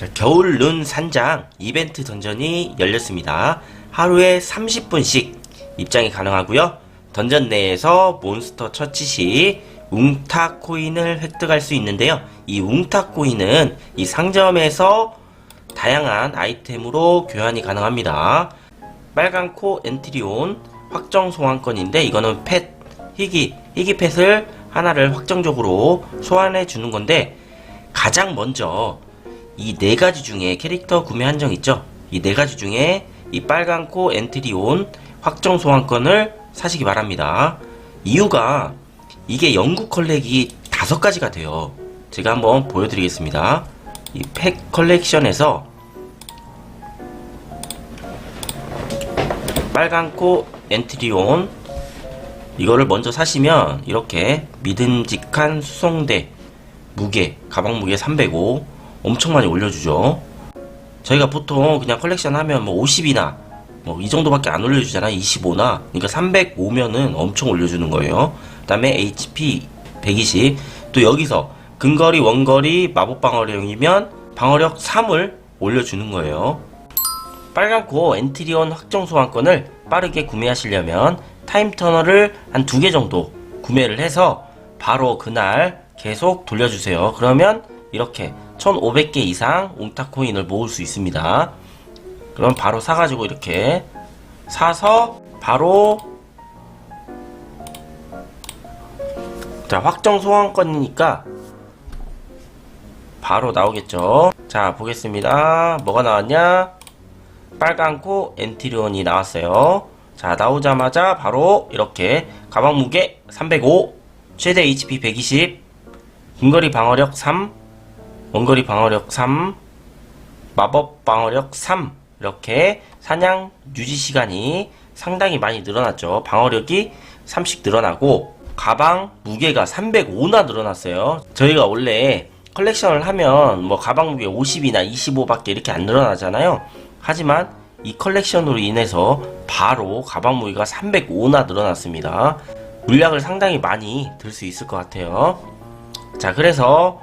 자, 겨울 룬 산장 이벤트 던전이 열렸습니다. 하루에 30분씩 입장이 가능하고요. 던전 내에서 몬스터 처치 시 웅타 코인을 획득할 수 있는데요. 이 웅타 코인은 이 상점에서 다양한 아이템으로 교환이 가능합니다. 빨간 코 엔트리온 확정 소환권인데 이거는 펫 희귀 희귀 펫을 하나를 확정적으로 소환해 주는 건데 가장 먼저 이 네 가지 중에 캐릭터 구매 한정 있죠? 이 네 가지 중에 이 빨간 코 엔트리 온 확정 소환권을 사시기 바랍니다. 이유가 이게 영국 컬렉이 다섯 가지가 돼요. 제가 한번 보여드리겠습니다. 이 팩 컬렉션에서 빨간 코 엔트리온 이거를 먼저 사시면 이렇게 믿음직한 수송대 무게 가방 무게 305 엄청 많이 올려주죠. 저희가 보통 그냥 컬렉션 하면 뭐 50이나 뭐 이 정도밖에 안 올려주잖아. 25나. 그러니까 305면은 엄청 올려주는 거예요. 그 다음에 HP 120 또 여기서 근거리 원거리 마법 방어력이면 방어력 3을 올려주는 거예요. 빨간 코 엔트리온 확정 소환권을 빠르게 구매하시려면 타임 터널을 한 두 개 정도 구매를 해서 바로 그날 계속 돌려주세요. 그러면 이렇게 1500개 이상 웅타 코인을 모을 수 있습니다. 그럼 바로 사가지고 이렇게 사서 바로 자 확정 소환권이니까 바로 나오겠죠. 자 보겠습니다. 뭐가 나왔냐? 빨간 코 엔티리온이 나왔어요. 자, 나오자마자 바로 이렇게 가방 무게 305, 최대 HP 120, 근거리 방어력 3, 원거리 방어력 3, 마법 방어력 3 이렇게 사냥 유지 시간이 상당히 많이 늘어났죠. 방어력이 30 늘어나고 가방 무게가 305나 늘어났어요. 저희가 원래 컬렉션을 하면 뭐 가방 무게 50이나 25밖에 이렇게 안 늘어나잖아요. 하지만 이 컬렉션으로 인해서 바로 가방 무게가 305나 늘어났습니다. 물량을 상당히 많이 들 수 있을 것 같아요. 자, 그래서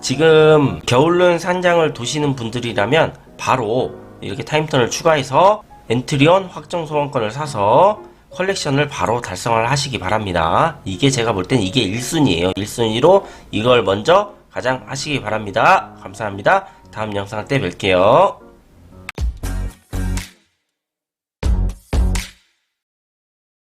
지금 겨울룬 산장을 도시는 분들이라면 바로 이렇게 타임턴을 추가해서 엔트리온 확정 소원권을 사서 컬렉션을 바로 달성을 하시기 바랍니다. 이게 제가 볼 땐 이게 1순위예요. 1순위로 이걸 먼저 가장 하시기 바랍니다. 감사합니다. 다음 영상 때 뵐게요.